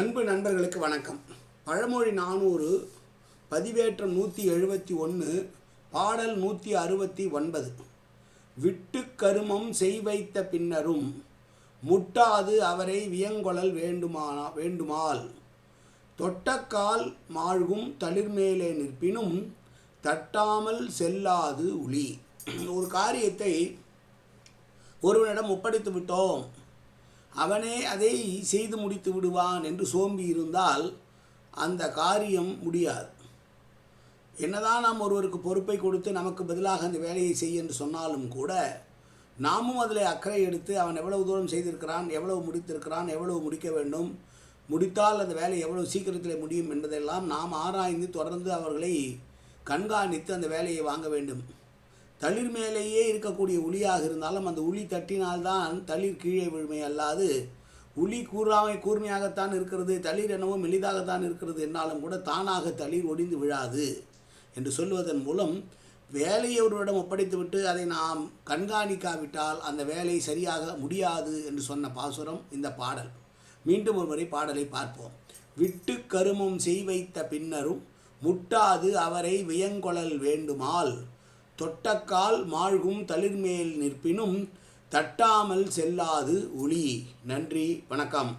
அன்பு நண்பர்களுக்கு வணக்கம். பழமொழி நானூறு பதிவேற்றம் நூற்றி எழுபத்தி ஒன்று பாடல் நூற்றி அறுபத்தி ஒன்பது. விட்டு கருமம் செய்வைத்த பின்னரும் முட்டாது அவரை வியங்கொழல் வேண்டுமானா வேண்டுமால். தொட்டக்கால் மாழ்கும் தளிர்மேலே நிற்பினும் தட்டாமல் செல்லாது உளி. ஒரு காரியத்தை ஒருவனிடம் ஒப்படைத்து விட்டோம். அவனே அதை செய்து முடித்து விடுவான் என்று சோம்பி இருந்தால் அந்த காரியம் முடியாது. என்னதான் நாம் ஒருவருக்கு பொறுப்பை கொடுத்து நமக்கு பதிலாக அந்த வேலையை செய் என்று சொன்னாலும் கூட நாமும் அதில் அக்கறை எடுத்து அவன் எவ்வளவு தூரம் செய்திருக்கிறான் எவ்வளவு முடித்திருக்கிறான் எவ்வளவு முடிக்க வேண்டும் முடித்தால் அந்த வேலை எவ்வளவு சீக்கிரத்தில் முடியும் என்பதெல்லாம் நாம் ஆராய்ந்து தொடர்ந்து அவர்களை கண்காணித்து அந்த வேலையை வாங்க வேண்டும். தளிர் மேலேயே இருக்கக்கூடிய உளியாக இருந்தாலும் அந்த உளி தட்டினால்தான் தளிர் கீழே விழுமை அல்லாது உளி கூறாமை கூர்மையாகத்தான் இருக்கிறது தளிர் என்னவோ மெலிதாகத்தான் இருக்கிறது என்னாலும் கூட தானாக தளிர் ஒடிந்து விழாது என்று சொல்வதன் மூலம் வேலையை ஒருவரிடம் ஒப்படைத்துவிட்டு அதை நாம் கண்காணிக்காவிட்டால் அந்த வேலை சரியாக முடியாது என்று சொன்ன பாசுரம் இந்த பாடல். மீண்டும் ஒருமுறை பாடலை பார்ப்போம். விட்டு கருமம் செய் வைத்த பின்னரும் முட்டாது அவரை வியங்கொழல் வேண்டுமால் தொட்டக்கால் மாழ்கும் தளிர்மேல் நிற்பினும் தட்டாமல் செல்லாது ஒளி. நன்றி வணக்கம்.